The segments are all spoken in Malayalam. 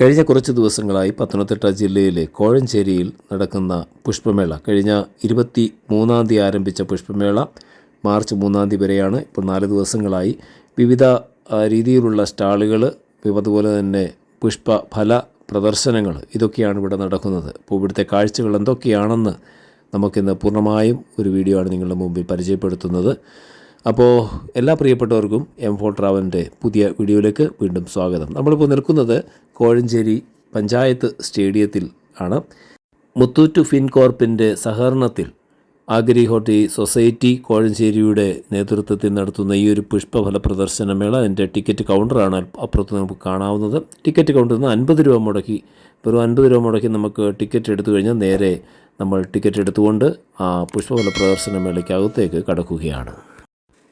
കഴിഞ്ഞ കുറച്ച് ദിവസങ്ങളായി പത്തനംതിട്ട ജില്ലയിലെ കോഴഞ്ചേരിയിൽ നടക്കുന്ന പുഷ്പമേള. കഴിഞ്ഞ ഇരുപത്തി മൂന്നാം തീയതി ആരംഭിച്ച പുഷ്പമേള മാർച്ച് മൂന്നാം തീയതി വരെയാണ്. ഇപ്പോൾ നാല് ദിവസങ്ങളായി വിവിധ രീതിയിലുള്ള സ്റ്റാളുകൾ അതുപോലെ തന്നെ പുഷ്പ ഫല പ്രദർശനങ്ങൾ ഇതൊക്കെയാണ് ഇവിടെ നടക്കുന്നത്. അപ്പോൾ ഇവിടുത്തെ കാഴ്ചകൾ എന്തൊക്കെയാണെന്ന് നമുക്കിന്ന് പൂർണമായും ഒരു വീഡിയോ ആണ് നിങ്ങളുടെ മുമ്പിൽ പരിചയപ്പെടുത്തുന്നത്. അപ്പോൾ എല്ലാ പ്രിയപ്പെട്ടവർക്കും എം ഫോർ ട്രാവലിന്റെ പുതിയ വീഡിയോയിലേക്ക് വീണ്ടും സ്വാഗതം. നമ്മളിപ്പോൾ നിൽക്കുന്നത് കോഴഞ്ചേരി പഞ്ചായത്ത് സ്റ്റേഡിയത്തിൽ ആണ്. മുത്തൂറ്റ് ഫിൻകോർപ്പിന്റെ സഹകരണത്തിൽ ആഗ്രി ഹോട്ടി സൊസൈറ്റി കോഴഞ്ചേരിയുടെ നേതൃത്വത്തിൽ നടത്തുന്ന ഈ ഒരു പുഷ്പഫല പ്രദർശനമേള അതിന്റെ ടിക്കറ്റ് കൗണ്ടറാണ് അപ്പുറത്ത് നമുക്ക് കാണാവുന്നത്. ടിക്കറ്റ് കൗണ്ടറിൽ നിന്ന് അൻപത് രൂപ മുടക്കി വെറും അൻപത് രൂപ മുടക്കി നമുക്ക് ടിക്കറ്റ് എടുത്തു കഴിഞ്ഞാൽ നേരെ നമ്മൾ ടിക്കറ്റ് എടുത്തുകൊണ്ട് ആ പുഷ്പഫല പ്രദർശന മേളയ്ക്കകത്തേക്ക് കടക്കുകയാണ്.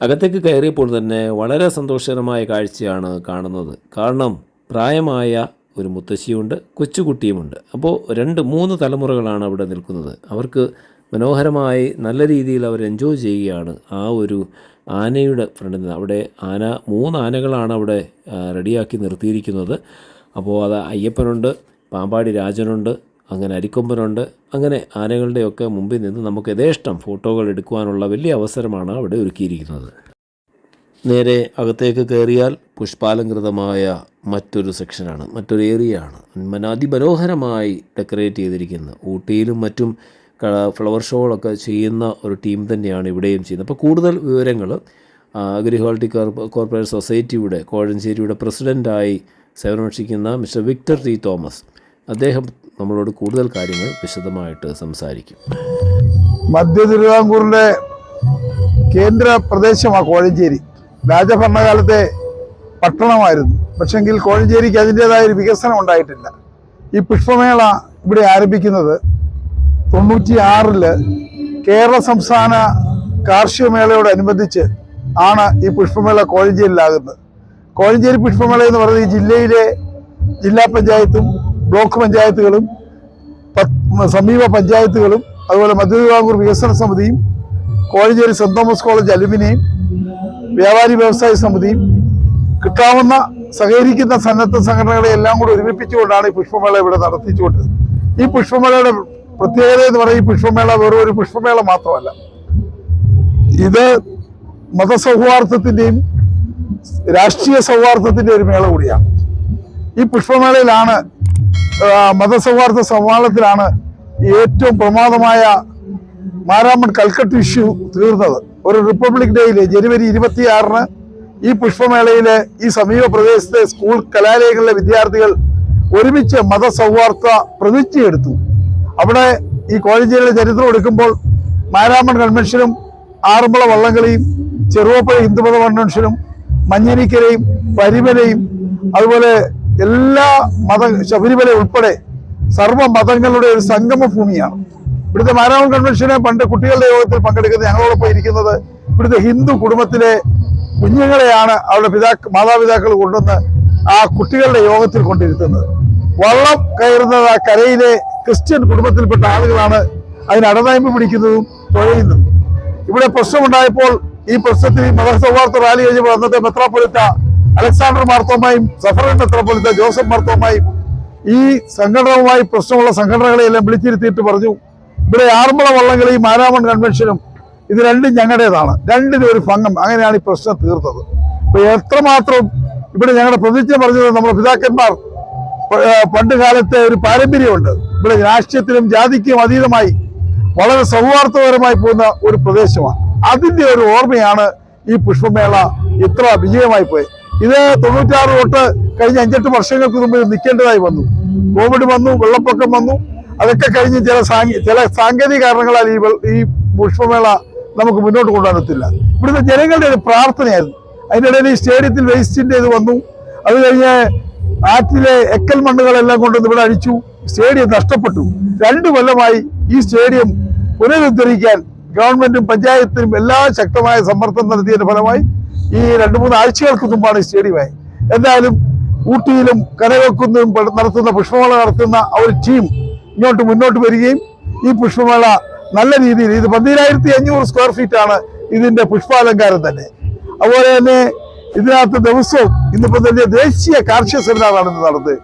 അകത്തേക്ക് കയറിയപ്പോൾ തന്നെ വളരെ സന്തോഷകരമായ കാഴ്ചയാണ് കാണുന്നത്. കാരണം പ്രായമായ ഒരു മുത്തശ്ശിയുണ്ട് കൊച്ചുകുട്ടിയുമുണ്ട്. അപ്പോൾ രണ്ട് മൂന്ന് തലമുറകളാണ് അവിടെ നിൽക്കുന്നത്. അവർക്ക് മനോഹരമായി നല്ല രീതിയിൽ അവർ എൻജോയ് ചെയ്യുകയാണ് ആ ഒരു ആനയുടെ ഫ്രണ്ടിൽ നിന്ന് അവിടെ ആന മൂന്ന് ആനകളാണ് അവിടെ റെഡിയാക്കി നിർത്തിയിരിക്കുന്നത്. അപ്പോൾ അത് അയ്യപ്പനുണ്ട് പാമ്പാടി രാജനുണ്ട് അങ്ങനെ അരിക്കൊമ്പനുണ്ട്. അങ്ങനെ ആനകളുടെയൊക്കെ മുമ്പിൽ നിന്ന് നമുക്ക് യഥേഷ്ടം ഫോട്ടോകൾ എടുക്കുവാനുള്ള വലിയ അവസരമാണ് അവിടെ ഒരുക്കിയിരിക്കുന്നത്. നേരെ അകത്തേക്ക് കയറിയാൽ പുഷ്പാലങ്കൃതമായ മറ്റൊരു സെക്ഷനാണ്. മറ്റൊരു ഏരിയയാണ്. മന- അതിമനോഹരമായി ഡെക്കറേറ്റ് ചെയ്തിരിക്കുന്ന. ഊട്ടിയിലും മറ്റും ഫ്ലവർ ഷോകളൊക്കെ ചെയ്യുന്ന ഒരു ടീം തന്നെയാണ് ഇവിടെയും ചെയ്യുന്നത്. അപ്പോൾ കൂടുതൽ വിവരങ്ങൾ അഗ്രിഹോൾട്ടി കോർപ്പറേറ്റ് സൊസൈറ്റിയുടെ കോഴഞ്ചേരിയുടെ പ്രസിഡന്റായി സേവനമനുഷ്ഠിക്കുന്ന മിസ്റ്റർ വിക്ടർ ടി തോമസ്. അദ്ദേഹം നമ്മളോട് കൂടുതൽ കാര്യങ്ങൾ വിശദമായിട്ട് സംസാരിക്കും. മധ്യ തിരുവിതാംകൂറിന്റെ കേന്ദ്ര പ്രദേശമാണ് കോഴഞ്ചേരി. രാജഭരണകാലത്തെ പട്ടണമായിരുന്നു. പക്ഷെങ്കിൽ കോഴഞ്ചേരിക്ക് അതിന്റെതായ ഒരു വികസനം ഉണ്ടായിട്ടില്ല. ഈ പുഷ്പമേള ഇവിടെ ആരംഭിക്കുന്നത് തൊണ്ണൂറ്റി ആറിൽ കേരള സംസ്ഥാന കാർഷിക മേളയോടനുബന്ധിച്ച് ആണ് ഈ പുഷ്പമേള കോഴഞ്ചേരിയിലാകുന്നത്. കോഴഞ്ചേരി പുഷ്പമേള എന്ന് പറയുന്നത് ഈ ജില്ലയിലെ ജില്ലാ പഞ്ചായത്തും ബ്ലോക്ക് പഞ്ചായത്തുകളും സമീപ പഞ്ചായത്തുകളും അതുപോലെ മധ്യതിരുവാങ്കൂർ വികസന സമിതിയും കോഴഞ്ചേരി സെന്റ് തോമസ് കോളേജ് അലുമിനിയും വ്യാപാരി വ്യവസായ സമിതിയും കിട്ടാവുന്ന സഹകരിക്കുന്ന സന്നദ്ധ സംഘടനകളെ എല്ലാം കൂടി ഒരുമിപ്പിച്ചുകൊണ്ടാണ് ഈ പുഷ്പമേള ഇവിടെ നടത്തിച്ചുകൊണ്ട് ഈ പുഷ്പമേളയുടെ പ്രത്യേകത എന്ന് പറയുന്നത് ഈ പുഷ്പമേള വെറും ഒരു പുഷ്പമേള മാത്രമല്ല. ഇത് മതസൗഹാർദ്ദത്തിന്റെയും രാഷ്ട്രീയ സൗഹാർദ്ദത്തിന്റെ ഒരു മേള കൂടിയാണ്. ഈ പുഷ്പമേളയിലാണ് മതസൗഹാർദ്ദ സംവാദത്തിലാണ് ഏറ്റവും പ്രമാദമായ മാരാമൺ കൽക്കട്ട് ഇഷ്യൂ തീർന്നത്. ഒരു റിപ്പബ്ലിക് ഡേയിൽ ജനുവരി ഇരുപത്തിയാറിന് ഈ പുഷ്പമേളയിലെ ഈ സമീപ പ്രദേശത്തെ സ്കൂൾ കലാലയങ്ങളിലെ വിദ്യാർത്ഥികൾ ഒരുമിച്ച് മതസൗഹാർദ്ദ പ്രതിജ്ഞയെടുത്തു അവിടെ ഈ കോളേജിലെ ചരിത്രം എടുക്കുമ്പോൾ മാരാമൺ കൺവെൻഷനും ആറന്മുള വള്ളംകളിയും ചെറുവപ്പുഴ ഹിന്ദുമത കൺവെൻഷനും മഞ്ഞനിക്കരയും പരിമലയും അതുപോലെ എല്ലാ മത ശബരിമല ഉൾപ്പെടെ സർവ മതങ്ങളുടെ ഒരു സംഗമ ഭൂമിയാണ്. ഇവിടുത്തെ മാരാമൺ കൺവെൻഷന് പണ്ട് കുട്ടികളുടെ യോഗത്തിൽ പങ്കെടുക്കുന്ന ഞങ്ങളോടൊപ്പം ഇരിക്കുന്നത് ഇവിടുത്തെ ഹിന്ദു കുടുംബത്തിലെ കുഞ്ഞുങ്ങളെയാണ് അവരുടെ പിതാ മാതാപിതാക്കൾ കൊണ്ടുവന്ന് ആ കുട്ടികളുടെ യോഗത്തിൽ കൊണ്ടിരുത്തുന്നത്. വള്ളം കയറുന്നത് ആ കരയിലെ ക്രിസ്ത്യൻ കുടുംബത്തിൽപ്പെട്ട ആളുകളാണ് അതിന് പിടിക്കുന്നതും തുഴയുന്നതും. ഇവിടെ പ്രശ്നമുണ്ടായപ്പോൾ ഈ പ്രശ്നത്തിൽ മതസൗഹാർദ്ദ റാലി കഴിഞ്ഞപ്പോൾ അന്നത്തെ മെത്രാപ്പൊലിത്ത അലക്സാണ്ടർ മാർത്തോമായും സഫറൻ മെത്രാപ്പൊലിത്ത ജോസഫ് മാർത്തോമായും ഈ സംഘടനവുമായി പ്രശ്നമുള്ള സംഘടനകളെയെല്ലാം വിളിച്ചിരുത്തിയിട്ട് പറഞ്ഞു ഇവിടെ ആറന്മുള വള്ളംകളിയും മാരാമൺ കൺവെൻഷനും ഇത് രണ്ടും ഞങ്ങളുടേതാണ്. രണ്ടിനും ഒരു ഭംഗം. അങ്ങനെയാണ് ഈ പ്രശ്നം തീർത്തത്. അപ്പൊ എത്രമാത്രം ഇവിടെ ഞങ്ങളുടെ പ്രതിജ്ഞ പറഞ്ഞത് നമ്മുടെ പിതാക്കന്മാർ പണ്ട് കാലത്തെ ഒരു പാരമ്പര്യമുണ്ട്. ഇവിടെ രാഷ്ട്രീയത്തിലും ജാതിക്കും അതീതമായി വളരെ സൗഹാർദ്ദപരമായി പോകുന്ന ഒരു പ്രദേശമാണ്. അതിന്റെ ഒരു ഓർമ്മയാണ് ഈ പുഷ്പമേള ഇത്ര വിജയമായി പോയത്. ഇത് തൊണ്ണൂറ്റാറ് തൊട്ട് കഴിഞ്ഞ അഞ്ചെട്ട് വർഷങ്ങൾക്ക് മുമ്പ് നിൽക്കേണ്ടതായി വന്നു. കോവിഡ് വന്നു വെള്ളപ്പൊക്കം വന്നു. അതൊക്കെ കഴിഞ്ഞ് ചില ചില സാങ്കേതിക കാരണങ്ങളാൽ ഈ ഈ പുഷ്പമേള നമുക്ക് മുന്നോട്ട് കൊണ്ടുവരത്തില്ല. ഇവിടുത്തെ ജനങ്ങളുടെ ഒരു പ്രാർത്ഥനയായിരുന്നു. അതിന്റെ ഇടയിൽ ഈ സ്റ്റേഡിയത്തിൽ വേസ്റ്റിന്റെ ഇത് വന്നു. അത് കഴിഞ്ഞ് ആറ്റിലെ എക്കൽ മണ്ണുകളെല്ലാം കൊണ്ടുവന്ന് ഇവിടെ അഴിച്ചു. സ്റ്റേഡിയം നഷ്ടപ്പെട്ടു. രണ്ടു കൊല്ലമായി ഈ സ്റ്റേഡിയം പുനരുദ്ധരിക്കാൻ ഗവൺമെന്റും പഞ്ചായത്തിനും എല്ലാ ശക്തമായ സമ്മർദ്ദം നടത്തിയതിന്റെ ഫലമായി ഈ രണ്ടു മൂന്ന് ആഴ്ചകൾക്ക് മുമ്പാണ് ഈ സ്റ്റേഡിയമായി എന്തായാലും ഊട്ടിയിലും കനകക്കുന്നിലും നടത്തുന്ന പുഷ്പമേള നടത്തുന്ന ഒരു ടീം ഇങ്ങോട്ട് മുന്നോട്ട് വരികയും ഈ പുഷ്പമേള നല്ല രീതിയിൽ ഇത് പന്തിരായിരത്തി അഞ്ഞൂറ് സ്ക്വയർ ഫീറ്റ് ആണ് ഇതിന്റെ പുഷ്പാലങ്കാരം തന്നെ. അതുപോലെ തന്നെ ഇതിനകത്ത് ദിവസവും ഇന്നിപ്പോ തന്നെ ദേശീയ കാർഷിക സെമിനാറാണ് ഇന്ന് നടന്നത്.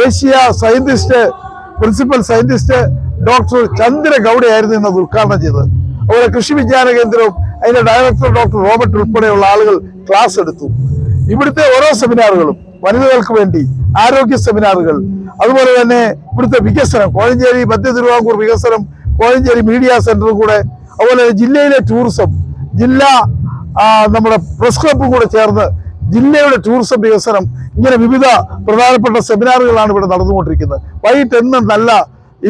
ദേശീയ scientist principal scientist doctor Chandra ഗൗഡയായിരുന്നു ഇന്നത് ഉദ്ഘാടനം ചെയ്തത്. അതുപോലെ കൃഷി വിജ്ഞാന കേന്ദ്രവും അതിന്റെ ഡയറക്ടർ ഡോക്ടർ റോബർട്ട് ഉൾപ്പെടെയുള്ള ആളുകൾ ക്ലാസ് എടുത്തു. ഇവിടുത്തെ ഓരോ സെമിനാറുകളും വനിതകൾക്ക് വേണ്ടി ആരോഗ്യ സെമിനാറുകൾ അതുപോലെ തന്നെ ഇവിടുത്തെ വികസനം കോഴഞ്ചേരി മധ്യ തിരുവിതാംകൂർ വികസനം കോഴഞ്ചേരി മീഡിയ സെന്ററും കൂടെ അതുപോലെ ജില്ലയിലെ ടൂറിസം ജില്ലാ നമ്മുടെ പ്രസ് ക്ലബും കൂടെ ചേർന്ന് ജില്ലയുടെ ടൂറിസം വികസനം ഇങ്ങനെ വിവിധ പ്രധാനപ്പെട്ട സെമിനാറുകളാണ് ഇവിടെ നടന്നുകൊണ്ടിരിക്കുന്നത്. വൈകിട്ട് എന്നും നല്ല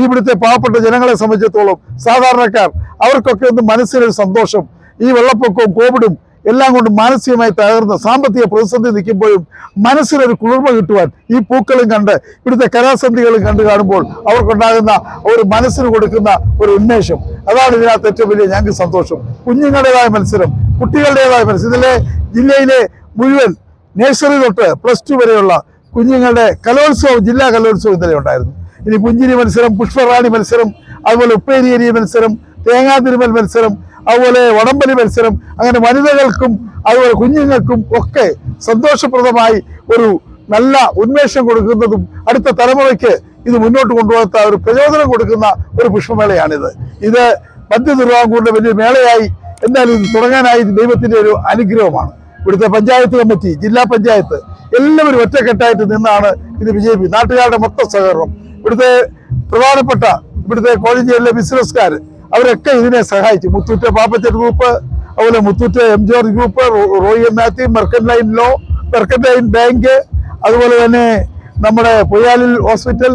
ഇവിടുത്തെ പാവപ്പെട്ട ജനങ്ങളെ സംബന്ധിച്ചിടത്തോളം സാധാരണക്കാർ അവർക്കൊക്കെ ഒന്ന് മനസ്സിനൊരു സന്തോഷം ഈ വെള്ളപ്പൊക്കവും കോവിഡും എല്ലാം കൊണ്ട് മാനസികമായി തകർന്ന സാമ്പത്തിക പ്രതിസന്ധി നിൽക്കുമ്പോഴും മനസ്സിനൊരു കുളിർമ കിട്ടുവാൻ ഈ പൂക്കളും കണ്ട് ഇവിടുത്തെ കലാസന്ധികളും കണ്ടു കാണുമ്പോൾ അവർക്കുണ്ടാകുന്ന ഒരു മനസ്സിന് കൊടുക്കുന്ന ഒരു ഉന്മേഷം. അതാണ് ഇതിനകത്ത് ഏറ്റവും വലിയ ഞങ്ങൾക്ക് സന്തോഷം. കുഞ്ഞുങ്ങളുടേതായ മത്സരം കുട്ടികളുടേതായ മത്സരം. ഇതിലെ ജില്ലയിലെ മുഴുവൻ നഴ്സറി തൊട്ട് പ്ലസ് ടു വരെയുള്ള കുഞ്ഞുങ്ങളുടെ കലോത്സവം ജില്ലാ കലോത്സവം ഇന്നലെ ഉണ്ടായിരുന്നു. ഇനി പുഞ്ചിരി മത്സരം പുഷ്പറാണി മത്സരം അതുപോലെ ഉപ്പേരിയേരി മത്സരം തേങ്ങാതിരുമൽ മത്സരം അതുപോലെ വടംവലി മത്സരം അങ്ങനെ വനിതകൾക്കും അതുപോലെ കുഞ്ഞുങ്ങൾക്കും ഒക്കെ സന്തോഷപ്രദമായി ഒരു നല്ല ഉന്മേഷം കൊടുക്കുന്നതും അടുത്ത തലമുറയ്ക്ക് ഇത് മുന്നോട്ട് കൊണ്ടുപോകാത്ത ഒരു പ്രചോദനം കൊടുക്കുന്ന ഒരു പുഷ്പമേളയാണിത്. ഇത് മധ്യ തിരുവാങ്കൂറിന്റെ വലിയ മേളയായി എന്തായാലും ഇത് തുടങ്ങാനായി ദൈവത്തിന്റെ ഒരു അനുഗ്രഹമാണ്. ഇവിടുത്തെ പഞ്ചായത്ത് കമ്മിറ്റി ജില്ലാ പഞ്ചായത്ത് എല്ലാവരും ഒറ്റക്കെട്ടായിട്ട് നിന്നാണ് ഇത് വിജയിപ്പിച്ചത്. നാട്ടുകാരുടെ മൊത്തം സഹകരണം. ഇവിടുത്തെ പ്രധാനപ്പെട്ട ഇവിടുത്തെ കോളേജിലെ ബിസിനസ്സുകാർ അവരൊക്കെ ഇതിനെ സഹായിച്ചു. മുത്തൂറ്റ പാപ്പച്ചൻ ഗ്രൂപ്പ് അതുപോലെ Muthoot M George group Roy Mathew mercantile law mercantile bank അതുപോലെ തന്നെ നമ്മുടെ പൊയ്യാലിൽ ഹോസ്പിറ്റൽ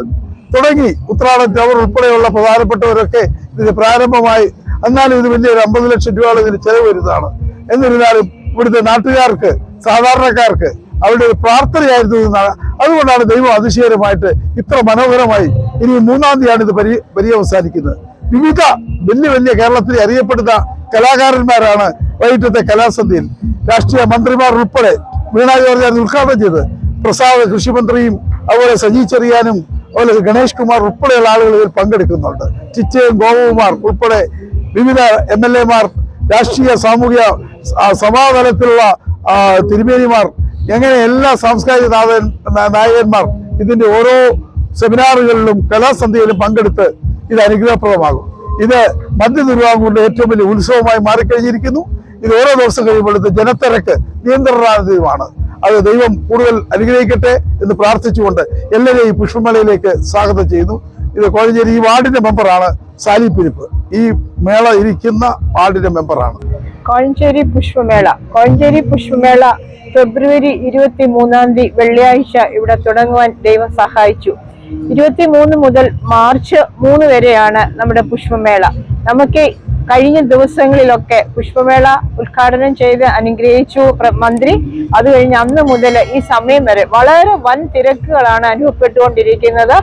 തുടങ്ങി. ഉത്രാടൻ ടവർ ഉൾപ്പെടെയുള്ള പ്രധാനപ്പെട്ടവരൊക്കെ ഇത് പ്രാരംഭമായി. എന്നാലും ഇത് വലിയൊരു അമ്പത് ലക്ഷം രൂപയോളം ഇതിന് ചെലവ് വരുന്നതാണ്. എന്നിരുന്നാലും ഇവിടുത്തെ നാട്ടുകാർക്ക് സാധാരണക്കാർക്ക് അവരുടെ ഒരു പ്രാർത്ഥനയായിരുന്നു എന്നാണ്. അതുകൊണ്ടാണ് ദൈവം അതിശയകരമായിട്ട് ഇത്ര മനോഹരമായി ഇനി മൂന്നാം തീയതിയാണ് ഇത് പരി പര്യവസാനിക്കുന്നത്. വിവിധ വലിയ വലിയ കേരളത്തിൽ അറിയപ്പെടുന്ന കലാകാരന്മാരാണ് വൈകിട്ടത്തെ കലാസന്ധ്യയിൽ. രാഷ്ട്രീയ മന്ത്രിമാർ ഉൾപ്പെടെ വീണ ജോർജ് ഉദ്ഘാടനം ചെയ്ത് പ്രസാദ് കൃഷിമന്ത്രിയും അതുപോലെ സജി ചെറിയാനും അതുപോലെ ഗണേഷ് കുമാർ ഉൾപ്പെടെയുള്ള ആളുകൾ ഇതിൽ പങ്കെടുക്കുന്നുണ്ട്. ചിച്ചയും ഗോപകുമാർ ഉൾപ്പെടെ വിവിധ എം എൽ എമാർ രാഷ്ട്രീയ സാമൂഹിക സമാതലത്തിലുള്ള തിരുമേനിമാർ എങ്ങനെ എല്ലാ സാംസ്കാരിക നായകന്മാർ ഇതിന്റെ ഓരോ സെമിനാറുകളിലും കലാസന്ധ്യയിലും പങ്കെടുത്ത് ഇത് അനുഗ്രഹപ്രദമാകും. ഇത് മധ്യ തിരുവാങ്കൂറിന്റെ ഏറ്റവും വലിയ ഉത്സവമായി മാറിക്കഴിഞ്ഞിരിക്കുന്നു. ഇത് ഓരോ ദിവസം കഴിയുമ്പോഴത്തെ ജനത്തിരക്ക് നിയന്ത്രണാതീതമാണ് അത് ദൈവം കൂടുതൽ അനുഗ്രഹിക്കട്ടെ എന്ന് പ്രാർത്ഥിച്ചുകൊണ്ട് എല്ലാവരെയും പുഷ്പമേളയിലേക്ക് സ്വാഗതം ചെയ്യുന്നു. ഇത് കോഴഞ്ചേരി ഈ വാർഡിന്റെ മെമ്പറാണ് സാലി പിരിപ്പ്. ഈ മേള ഇരിക്കുന്ന വാർഡിന്റെ മെമ്പറാണ്. കോഴഞ്ചേരി പുഷ്പമേള. കോഴഞ്ചേരി പുഷ്പമേള ഫെബ്രുവരി ഇരുപത്തി മൂന്നാം തീയതി വെള്ളിയാഴ്ച ഇവിടെ തുടങ്ങുവാൻ ദൈവം സഹായിച്ചു. ഇരുപത്തി മൂന്ന് മുതൽ മാർച്ച് മൂന്ന് വരെയാണ് നമ്മുടെ പുഷ്പമേള. നമുക്ക് കഴിഞ്ഞ ദിവസങ്ങളിലൊക്കെ പുഷ്പമേള ഉദ്ഘാടനം ചെയ്ത് അനുഗ്രഹിച്ചു മന്ത്രി. അത് കഴിഞ്ഞ് അന്ന് മുതൽ ഈ സമയം വരെ വളരെ വൻ തിരക്കുകളാണ് അനുഭവപ്പെട്ടുകൊണ്ടിരിക്കുന്നത്.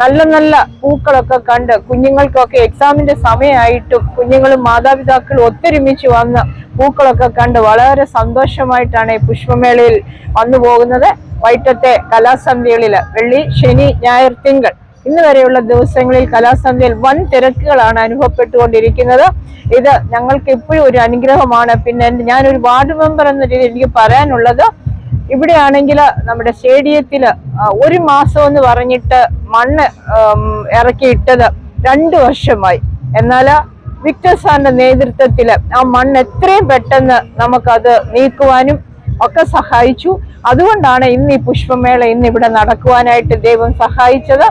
നല്ല നല്ല പൂക്കളൊക്കെ കണ്ട് കുഞ്ഞുങ്ങൾക്കൊക്കെ എക്സാമിന്റെ സമയമായിട്ടും കുഞ്ഞുങ്ങളും മാതാപിതാക്കളും ഒത്തൊരുമിച്ച് വന്ന് പൂക്കളൊക്കെ കണ്ട് വളരെ സന്തോഷമായിട്ടാണ് ഈ പുഷ്പമേളയിൽ വന്നു പോകുന്നത് വൈറ്റത്തെ കലാസന്ധ്യകളിൽ വെള്ളി ശനി ഞായർ തിങ്കൾ ഇന്ന് വരെയുള്ള ദിവസങ്ങളിൽ കലാസന്ധ്യയിൽ വൻ തിരക്കുകളാണ് അനുഭവപ്പെട്ടുകൊണ്ടിരിക്കുന്നത്. ഇത് ഞങ്ങൾക്ക് എപ്പോഴും ഒരു അനുഗ്രഹമാണ്. പിന്നെ ഞാൻ ഒരു വാർഡ് മെമ്പർ എന്ന രീതിയിൽ എനിക്ക് പറയാനുള്ളത് ഇവിടെയാണെങ്കിൽ നമ്മുടെ സ്റ്റേഡിയത്തിൽ ഒരു മാസം എന്ന് പറഞ്ഞിട്ട് മണ്ണ് ഇറക്കിയിട്ടത് രണ്ടു വർഷമായി. എന്നാൽ വിക്ടർ സാറിന്റെ നേതൃത്വത്തിൽ ആ മണ്ണ് എത്രയും പെട്ടെന്ന് നമുക്കത് നീക്കുവാനും ഒക്കെ സഹായിച്ചു. അതുകൊണ്ടാണ് ഇന്ന് ഈ പുഷ്പമേള ഇന്ന് ഇവിടെ നടക്കുവാനായിട്ട് ദൈവം സഹായിച്ചത്.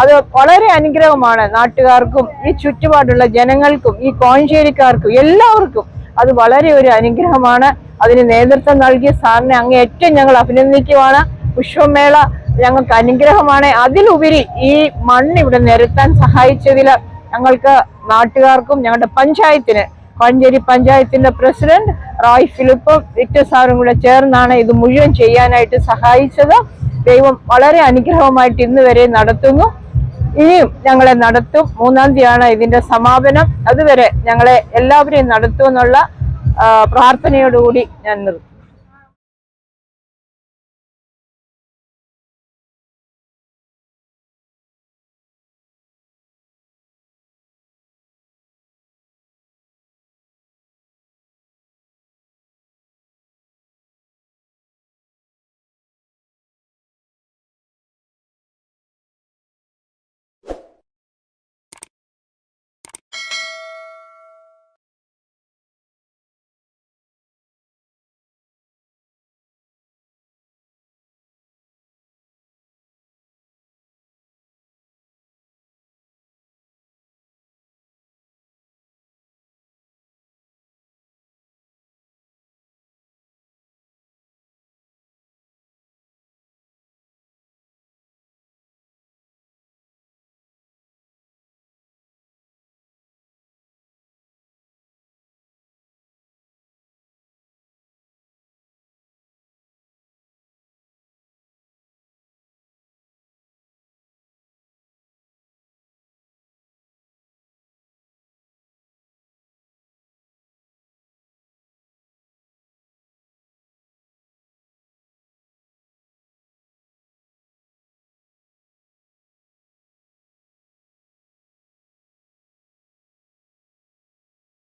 അത് വളരെ അനുഗ്രഹമാണ് നാട്ടുകാർക്കും ഈ ചുറ്റുപാടുള്ള ജനങ്ങൾക്കും ഈ കോഞ്ചേരിക്കാർക്കും എല്ലാവർക്കും അത് വളരെ ഒരു അനുഗ്രഹമാണ്. അതിന് നേതൃത്വം നൽകിയ സാറിനെ അങ്ങേയറ്റം ഞങ്ങൾ അഭിനന്ദിക്കുവാണ്. പുഷ്പമേള ഞങ്ങൾക്ക് അനുഗ്രഹമാണ്. അതിലുപരി ഈ മണ്ണ് ഇവിടെ നിരത്താൻ സഹായിച്ചതിൽ ഞങ്ങൾക്ക് നാട്ടുകാർക്കും ഞങ്ങളുടെ പഞ്ചായത്തിന് കോഴഞ്ചേരി പഞ്ചായത്തിന്റെ പ്രസിഡന്റ് റോയ് ഫിലിപ്പും വിക്ടർ സാറും കൂടെ ചേർന്നാണ് ഇത് മുഴുവൻ ചെയ്യാനായിട്ട് സഹായിച്ചത്. ദൈവം വളരെ അനുഗ്രഹമായിട്ട് ഇന്ന് വരെ നടത്തുന്നു. ഇനിയും ഞങ്ങളെ നടത്തും. മൂന്നാം തീയതിയാണ് ഇതിന്റെ സമാപനം. അതുവരെ ഞങ്ങളെ എല്ലാവരെയും നടത്തുമെന്നുള്ള പ്രാർത്ഥനയോടുകൂടി ഞാൻ നിർത്തും